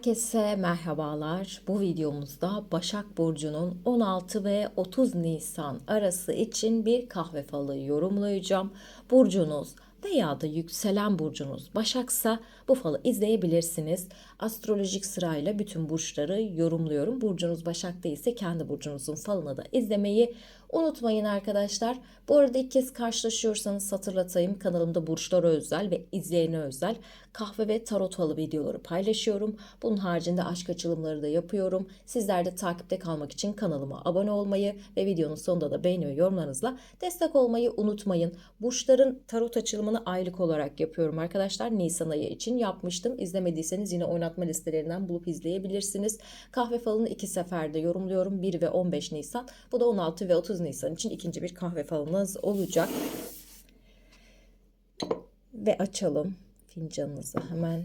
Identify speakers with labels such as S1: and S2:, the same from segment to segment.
S1: Herkese merhabalar. Bu videomuzda Başak Burcu'nun 16 ve 30 Nisan arası için bir kahve falı yorumlayacağım. Burcunuz veya da yükselen burcunuz Başaksa bu falı izleyebilirsiniz. Astrolojik sırayla bütün burçları yorumluyorum. Burcunuz Başak değilse kendi burcunuzun falını da izlemeyi unutmayın arkadaşlar. Bu arada ilk kez karşılaşıyorsanız hatırlatayım. Kanalımda burçlara özel ve izleyene özel kahve ve tarot falı videoları paylaşıyorum. Bunun haricinde aşk açılımları da yapıyorum. Sizler de takipte kalmak için kanalıma abone olmayı ve videonun sonunda da beğeni ve yorumlarınızla destek olmayı unutmayın. Burçların tarot açılımını aylık olarak yapıyorum arkadaşlar. Nisan ayı için yapmıştım. İzlemediyseniz yine oynatma listelerinden bulup izleyebilirsiniz. Kahve falını iki seferde yorumluyorum. 1 ve 15 Nisan. Bu da 16 ve 30 Nisan için ikinci bir kahve falınız olacak. Ve açalım fincanınızı hemen.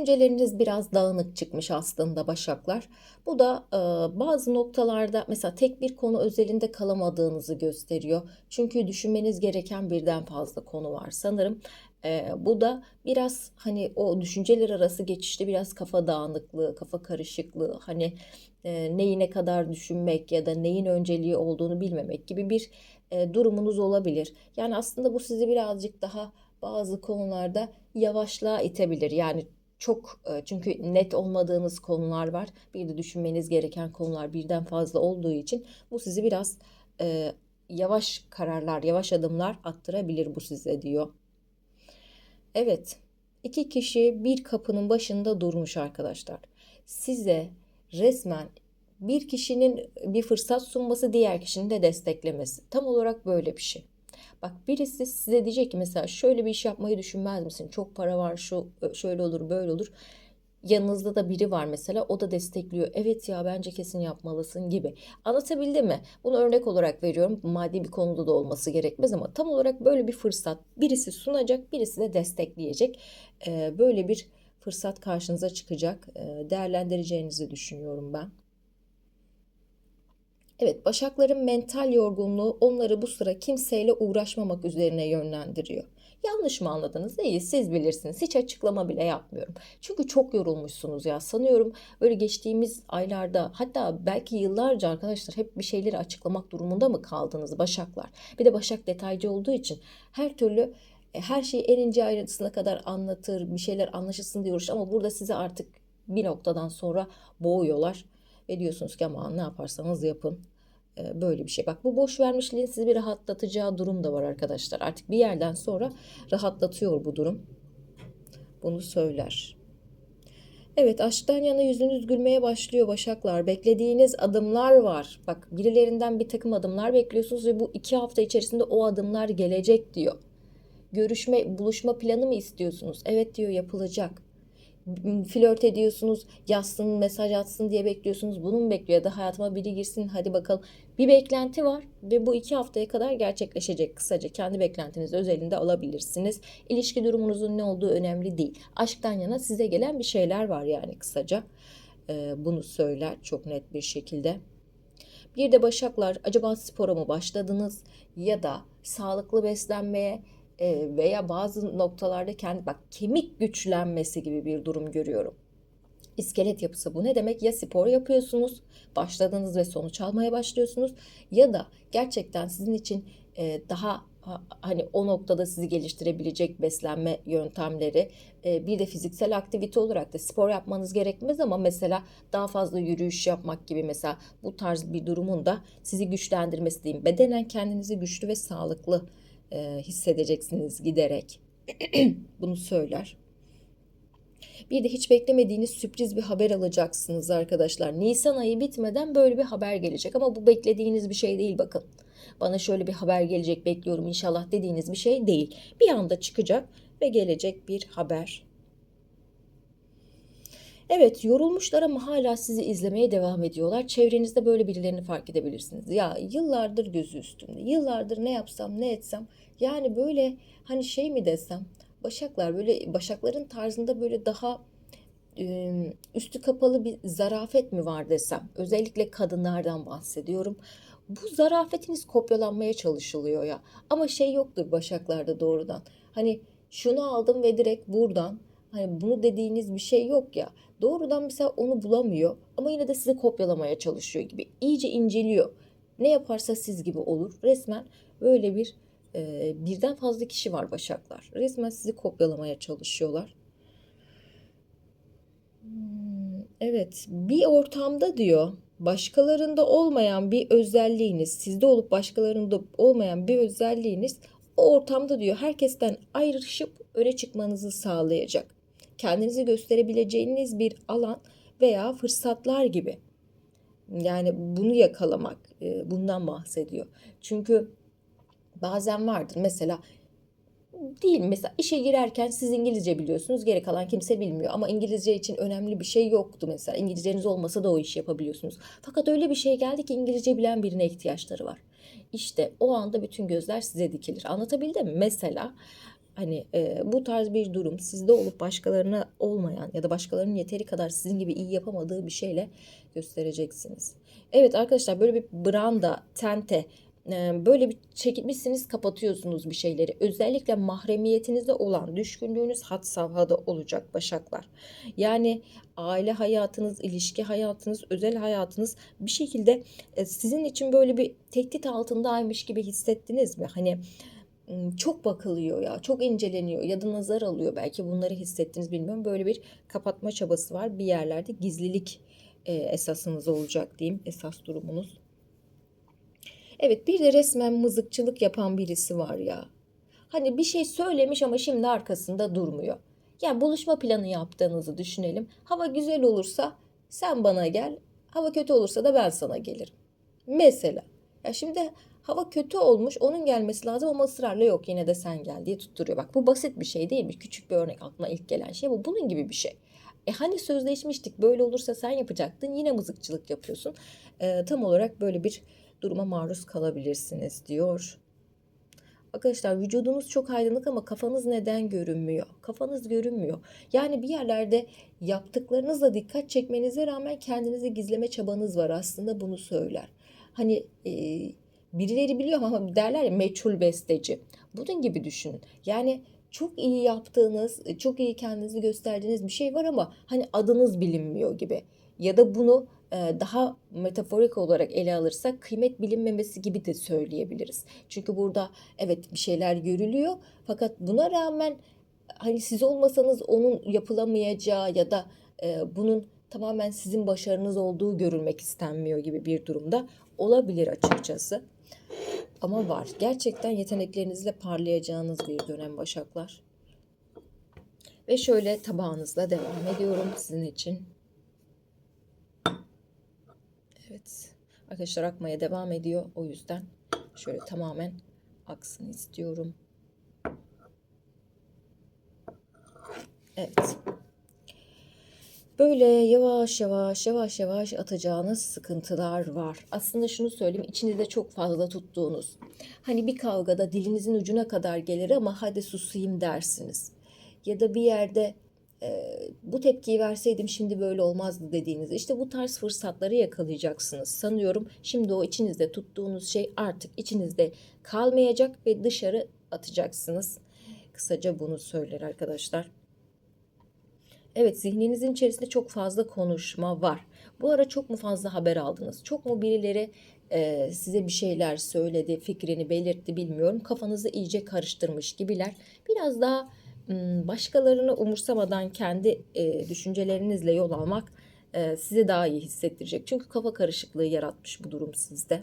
S1: Düşünceleriniz biraz dağınık çıkmış aslında Başaklar. Bu da e, bazı noktalarda mesela tek bir konu özelinde kalamadığınızı gösteriyor. Çünkü düşünmeniz gereken birden fazla konu var sanırım. E, bu da biraz hani o düşünceler arası geçişte biraz kafa dağınıklığı, kafa karışıklığı, hani e, neyi ne kadar düşünmek ya da neyin önceliği olduğunu bilmemek gibi bir e, durumunuz olabilir. Yani aslında bu sizi birazcık daha bazı konularda yavaşlığa itebilir. Yani çok e, çünkü net olmadığınız konular var. Bir de düşünmeniz gereken konular birden fazla olduğu için bu sizi biraz e, yavaş kararlar, yavaş adımlar attırabilir bu size diyor. Evet, iki kişi bir kapının başında durmuş arkadaşlar. Size resmen bir kişinin bir fırsat sunması diğer kişinin de desteklemesi. Tam olarak böyle bir şey. Bak birisi size diyecek ki mesela şöyle bir iş yapmayı düşünmez misin? Çok para var şu şöyle olur böyle olur. Yanınızda da biri var mesela o da destekliyor. Evet ya bence kesin yapmalısın gibi. Anlatabildim mi? Bunu örnek olarak veriyorum. Maddi bir konuda da olması gerekmez ama tam olarak böyle bir fırsat birisi sunacak birisi de destekleyecek. Böyle bir fırsat karşınıza çıkacak. Değerlendireceğinizi düşünüyorum ben. Evet, başakların mental yorgunluğu onları bu sıra kimseyle uğraşmamak üzerine yönlendiriyor. Yanlış mı anladınız? İyi siz bilirsiniz. Hiç açıklama bile yapmıyorum. Çünkü çok yorulmuşsunuz ya. Sanıyorum böyle geçtiğimiz aylarda hatta belki yıllarca arkadaşlar hep bir şeyleri açıklamak durumunda mı kaldınız Başaklar? Bir de Başak detaycı olduğu için her türlü e, her şeyi en ince ayrıntısına kadar anlatır, bir şeyler anlaşılsın diyoruz ama burada size artık bir noktadan sonra boğuyorlar ve diyorsunuz ki ama ne yaparsanız yapın ee, böyle bir şey. Bak bu boş vermişliğin sizi bir rahatlatacağı durum da var arkadaşlar. Artık bir yerden sonra rahatlatıyor bu durum. Bunu söyler. Evet aşktan yana yüzünüz gülmeye başlıyor Başaklar. Beklediğiniz adımlar var. Bak birilerinden bir takım adımlar bekliyorsunuz ve bu iki hafta içerisinde o adımlar gelecek diyor. Görüşme, buluşma planı mı istiyorsunuz? Evet diyor yapılacak flört ediyorsunuz, yazsın, mesaj atsın diye bekliyorsunuz. Bunu mu bekliyor ya da hayatıma biri girsin hadi bakalım. Bir beklenti var ve bu iki haftaya kadar gerçekleşecek kısaca. Kendi beklentiniz özelinde alabilirsiniz. İlişki durumunuzun ne olduğu önemli değil. Aşktan yana size gelen bir şeyler var yani kısaca. Ee, bunu söyler çok net bir şekilde. Bir de başaklar acaba spora mı başladınız ya da sağlıklı beslenmeye e, veya bazı noktalarda kendi bak kemik güçlenmesi gibi bir durum görüyorum. İskelet yapısı bu ne demek? Ya spor yapıyorsunuz, başladınız ve sonuç almaya başlıyorsunuz ya da gerçekten sizin için e, daha hani o noktada sizi geliştirebilecek beslenme yöntemleri e, bir de fiziksel aktivite olarak da spor yapmanız gerekmez ama mesela daha fazla yürüyüş yapmak gibi mesela bu tarz bir durumun da sizi güçlendirmesi diyeyim. Bedenen kendinizi güçlü ve sağlıklı e, hissedeceksiniz giderek. Bunu söyler. Bir de hiç beklemediğiniz sürpriz bir haber alacaksınız arkadaşlar. Nisan ayı bitmeden böyle bir haber gelecek ama bu beklediğiniz bir şey değil bakın. Bana şöyle bir haber gelecek bekliyorum inşallah dediğiniz bir şey değil. Bir anda çıkacak ve gelecek bir haber. Evet yorulmuşlar ama hala sizi izlemeye devam ediyorlar. Çevrenizde böyle birilerini fark edebilirsiniz. Ya yıllardır gözü üstümde. Yıllardır ne yapsam ne etsem. Yani böyle hani şey mi desem. Başaklar böyle başakların tarzında böyle daha üstü kapalı bir zarafet mi var desem. Özellikle kadınlardan bahsediyorum. bu zarafetiniz kopyalanmaya çalışılıyor ya. Ama şey yoktur başaklarda doğrudan. Hani şunu aldım ve direkt buradan hani bunu dediğiniz bir şey yok ya. Doğrudan mesela onu bulamıyor ama yine de sizi kopyalamaya çalışıyor gibi. İyice inceliyor. Ne yaparsa siz gibi olur. Resmen böyle bir e, birden fazla kişi var başaklar. Resmen sizi kopyalamaya çalışıyorlar. Hmm, Evet, bir ortamda diyor başkalarında olmayan bir özelliğiniz, sizde olup başkalarında olmayan bir özelliğiniz o ortamda diyor herkesten ayrışıp öne çıkmanızı sağlayacak. Kendinizi gösterebileceğiniz bir alan veya fırsatlar gibi. Yani bunu yakalamak, e, bundan bahsediyor. Çünkü bazen vardır mesela değil mesela işe girerken siz İngilizce biliyorsunuz geri kalan kimse bilmiyor. Ama İngilizce için önemli bir şey yoktu mesela. İngilizceniz olmasa da o işi yapabiliyorsunuz. Fakat öyle bir şey geldi ki İngilizce bilen birine ihtiyaçları var. İşte o anda bütün gözler size dikilir. Anlatabildim mi? Mesela hani e, bu tarz bir durum sizde olup başkalarına olmayan ya da başkalarının yeteri kadar sizin gibi iyi yapamadığı bir şeyle göstereceksiniz evet arkadaşlar böyle bir branda tente böyle bir çekilmişsiniz kapatıyorsunuz bir şeyleri. Özellikle mahremiyetinizde olan düşkünlüğünüz had safhada olacak başaklar. Yani aile hayatınız, ilişki hayatınız, özel hayatınız bir şekilde sizin için böyle bir tehdit altındaymış gibi hissettiniz mi? Hani çok bakılıyor ya, çok inceleniyor ya da nazar alıyor. Belki bunları hissettiniz bilmiyorum. Böyle bir kapatma çabası var. Bir yerlerde gizlilik esasınız olacak diyeyim. Esas durumunuz. Evet bir de resmen mızıkçılık yapan birisi var ya. Hani bir şey söylemiş ama şimdi arkasında durmuyor. Yani buluşma planı yaptığınızı düşünelim. Hava güzel olursa sen bana gel. Hava kötü olursa da ben sana gelirim. Mesela. Ya şimdi hava kötü olmuş onun gelmesi lazım ama ısrarla yok yine de sen gel diye tutturuyor. Bak bu basit bir şey değil mi? Küçük bir örnek aklıma ilk gelen şey bu. Bunun gibi bir şey. E hani sözleşmiştik böyle olursa sen yapacaktın yine mızıkçılık yapıyorsun. E, tam olarak böyle bir duruma maruz kalabilirsiniz diyor. Arkadaşlar vücudunuz çok aydınlık ama kafanız neden görünmüyor? Kafanız görünmüyor. Yani bir yerlerde yaptıklarınızla dikkat çekmenize rağmen kendinizi gizleme çabanız var aslında bunu söyler. Hani e, birileri biliyor ama derler ya meçhul besteci. Bunun gibi düşünün. Yani çok iyi yaptığınız, çok iyi kendinizi gösterdiğiniz bir şey var ama hani adınız bilinmiyor gibi. Ya da bunu e, daha metaforik olarak ele alırsak kıymet bilinmemesi gibi de söyleyebiliriz. Çünkü burada evet bir şeyler görülüyor fakat buna rağmen hani siz olmasanız onun yapılamayacağı ya da e, bunun tamamen sizin başarınız olduğu görülmek istenmiyor gibi bir durumda olabilir açıkçası. Ama var. Gerçekten yeteneklerinizle parlayacağınız bir dönem Başaklar. Ve şöyle tabağınızla devam ediyorum sizin için. Evet. Arkadaşlar akmaya devam ediyor. O yüzden şöyle tamamen aksın istiyorum. Evet. Böyle yavaş yavaş yavaş yavaş atacağınız sıkıntılar var. Aslında şunu söyleyeyim içinizde çok fazla tuttuğunuz. Hani bir kavgada dilinizin ucuna kadar gelir ama hadi susayım dersiniz. Ya da bir yerde e, bu tepkiyi verseydim şimdi böyle olmazdı dediğiniz işte bu tarz fırsatları yakalayacaksınız. Sanıyorum şimdi o içinizde tuttuğunuz şey artık içinizde kalmayacak ve dışarı atacaksınız. Kısaca bunu söyler arkadaşlar. Evet zihninizin içerisinde çok fazla konuşma var. Bu ara çok mu fazla haber aldınız? Çok mu birileri e, size bir şeyler söyledi, fikrini belirtti bilmiyorum. Kafanızı iyice karıştırmış gibiler. Biraz daha başkalarını umursamadan kendi e, düşüncelerinizle yol almak e, size daha iyi hissettirecek. Çünkü kafa karışıklığı yaratmış bu durum sizde.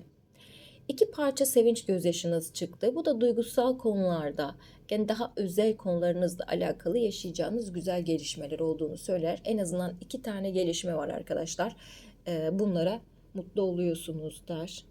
S1: İki parça sevinç gözyaşınız çıktı. Bu da duygusal konularda, yani daha özel konularınızla alakalı yaşayacağınız güzel gelişmeler olduğunu söyler. En azından iki tane gelişme var arkadaşlar. Ee, bunlara mutlu oluyorsunuz der.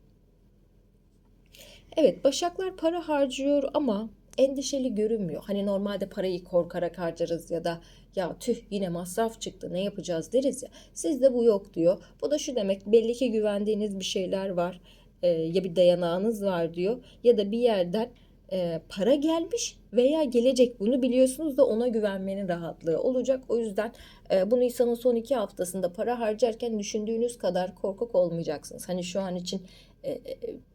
S1: Evet, başaklar para harcıyor ama endişeli görünmüyor. Hani normalde parayı korkarak harcarız ya da ya tüh yine masraf çıktı ne yapacağız deriz ya. Sizde bu yok diyor. Bu da şu demek belli ki güvendiğiniz bir şeyler var e, ya bir dayanağınız var diyor ya da bir yerden e, para gelmiş veya gelecek bunu biliyorsunuz da ona güvenmenin rahatlığı olacak. O yüzden e, bu Nisan'ın son iki haftasında para harcarken düşündüğünüz kadar korkak olmayacaksınız. Hani şu an için e, e,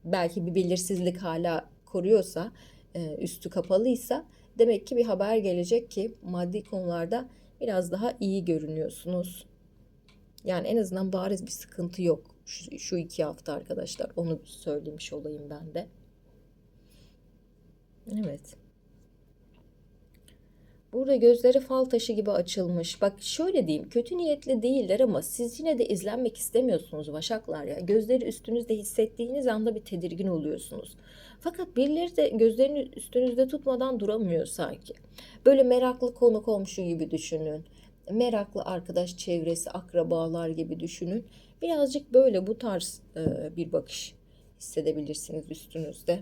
S1: belki bir belirsizlik hala koruyorsa, e, üstü kapalıysa demek ki bir haber gelecek ki maddi konularda biraz daha iyi görünüyorsunuz. Yani en azından bariz bir sıkıntı yok şu, şu iki hafta arkadaşlar. Onu söylemiş olayım ben de. Evet. Burada gözleri fal taşı gibi açılmış. Bak şöyle diyeyim kötü niyetli değiller ama siz yine de izlenmek istemiyorsunuz Başaklar ya. Gözleri üstünüzde hissettiğiniz anda bir tedirgin oluyorsunuz. Fakat birileri de gözlerini üstünüzde tutmadan duramıyor sanki. Böyle meraklı konu komşu gibi düşünün. Meraklı arkadaş çevresi, akrabalar gibi düşünün. Birazcık böyle bu tarz e, bir bakış hissedebilirsiniz üstünüzde.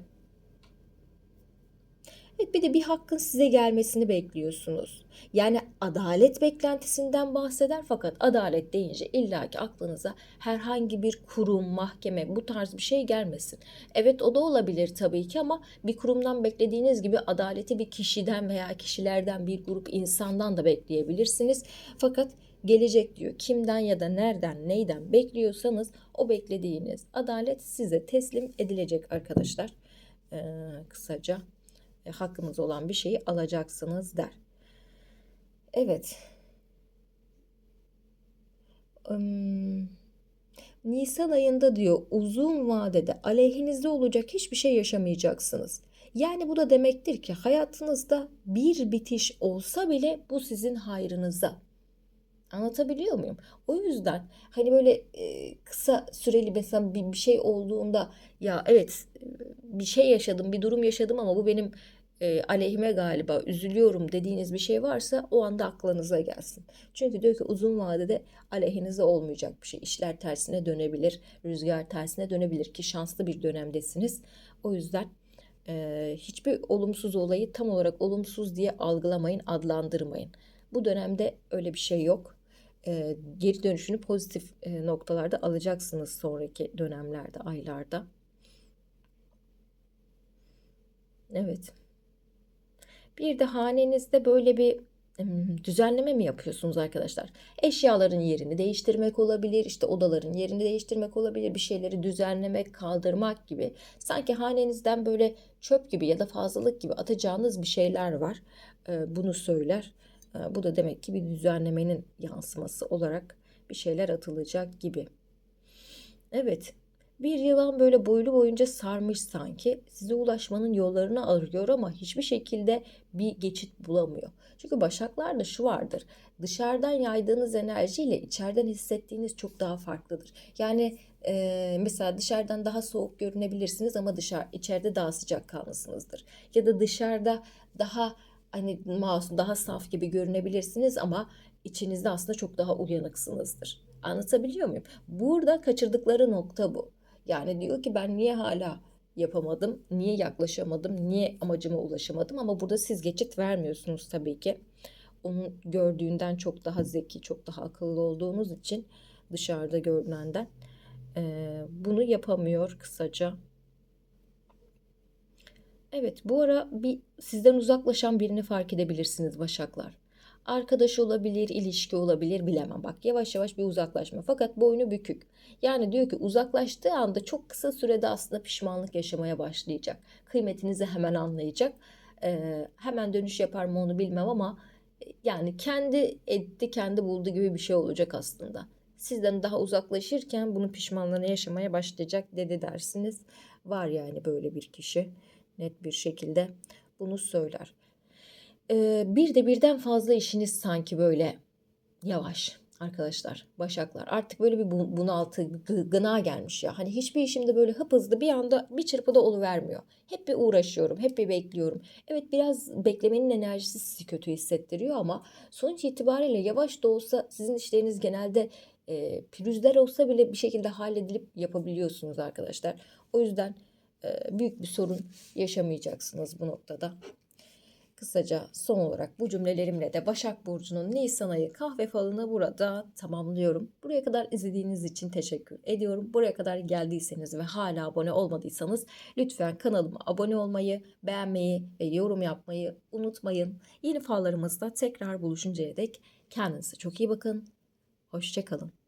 S1: Bir de bir hakkın size gelmesini bekliyorsunuz. Yani adalet beklentisinden bahseder fakat adalet deyince illaki aklınıza herhangi bir kurum, mahkeme bu tarz bir şey gelmesin. Evet o da olabilir tabii ki ama bir kurumdan beklediğiniz gibi adaleti bir kişiden veya kişilerden bir grup insandan da bekleyebilirsiniz. Fakat gelecek diyor. Kimden ya da nereden, neyden bekliyorsanız o beklediğiniz adalet size teslim edilecek arkadaşlar. Ee, kısaca e, hakkınız olan bir şeyi alacaksınız der. Evet. Um, Nisan ayında diyor uzun vadede aleyhinizde olacak hiçbir şey yaşamayacaksınız. Yani bu da demektir ki hayatınızda bir bitiş olsa bile bu sizin hayrınıza. Anlatabiliyor muyum? O yüzden hani böyle e, kısa süreli mesela bir, bir şey olduğunda ya evet bir şey yaşadım, bir durum yaşadım ama bu benim e, aleyhime galiba üzülüyorum dediğiniz bir şey varsa o anda aklınıza gelsin. Çünkü diyor ki uzun vadede aleyhinize olmayacak bir şey. İşler tersine dönebilir, rüzgar tersine dönebilir ki şanslı bir dönemdesiniz. O yüzden e, hiçbir olumsuz olayı tam olarak olumsuz diye algılamayın, adlandırmayın. Bu dönemde öyle bir şey yok e, geri dönüşünü pozitif e, noktalarda alacaksınız sonraki dönemlerde, aylarda. Evet. Bir de hanenizde böyle bir düzenleme mi yapıyorsunuz arkadaşlar? Eşyaların yerini değiştirmek olabilir, işte odaların yerini değiştirmek olabilir, bir şeyleri düzenlemek, kaldırmak gibi. Sanki hanenizden böyle çöp gibi ya da fazlalık gibi atacağınız bir şeyler var. Bunu söyler. Ee, bu da demek ki bir düzenlemenin yansıması olarak bir şeyler atılacak gibi. Evet, bir yılan böyle boylu boyunca sarmış sanki. Size ulaşmanın yollarını arıyor ama hiçbir şekilde bir geçit bulamıyor. Çünkü başaklarda şu vardır. Dışarıdan yaydığınız enerjiyle içeriden hissettiğiniz çok daha farklıdır. Yani e, mesela dışarıdan daha soğuk görünebilirsiniz ama dışarı içeride daha sıcak kalmışsınızdır. Ya da dışarıda daha hani masum daha saf gibi görünebilirsiniz ama içinizde aslında çok daha uyanıksınızdır. Anlatabiliyor muyum? Burada kaçırdıkları nokta bu. Yani diyor ki ben niye hala yapamadım, niye yaklaşamadım, niye amacıma ulaşamadım ama burada siz geçit vermiyorsunuz tabii ki. Onun gördüğünden çok daha zeki, çok daha akıllı olduğunuz için dışarıda görünenden bunu yapamıyor kısaca. Evet, bu ara bir sizden uzaklaşan birini fark edebilirsiniz Başaklar. Arkadaş olabilir, ilişki olabilir bilemem. Bak yavaş yavaş bir uzaklaşma. Fakat boynu bükük. Yani diyor ki uzaklaştığı anda çok kısa sürede aslında pişmanlık yaşamaya başlayacak. Kıymetinizi hemen anlayacak. Ee, hemen dönüş yapar mı onu bilmem ama yani kendi etti, kendi buldu gibi bir şey olacak aslında. Sizden daha uzaklaşırken bunu pişmanlığını yaşamaya başlayacak dedi dersiniz. Var yani böyle bir kişi net bir şekilde bunu söyler. Ee, bir de birden fazla işiniz sanki böyle yavaş arkadaşlar, başaklar. Artık böyle bir bunaltı, gına gelmiş ya. Hani hiçbir işimde böyle hıp hızlı bir anda bir çırpıda oluvermiyor. Hep bir uğraşıyorum, hep bir bekliyorum. Evet biraz beklemenin enerjisi sizi kötü hissettiriyor ama sonuç itibariyle yavaş da olsa sizin işleriniz genelde e, pürüzler olsa bile bir şekilde halledilip yapabiliyorsunuz arkadaşlar. O yüzden büyük bir sorun yaşamayacaksınız bu noktada. Kısaca son olarak bu cümlelerimle de Başak Burcu'nun Nisan ayı kahve falını burada tamamlıyorum. Buraya kadar izlediğiniz için teşekkür ediyorum. Buraya kadar geldiyseniz ve hala abone olmadıysanız lütfen kanalıma abone olmayı, beğenmeyi ve yorum yapmayı unutmayın. Yeni fallarımızda tekrar buluşuncaya dek kendinize çok iyi bakın. Hoşçakalın.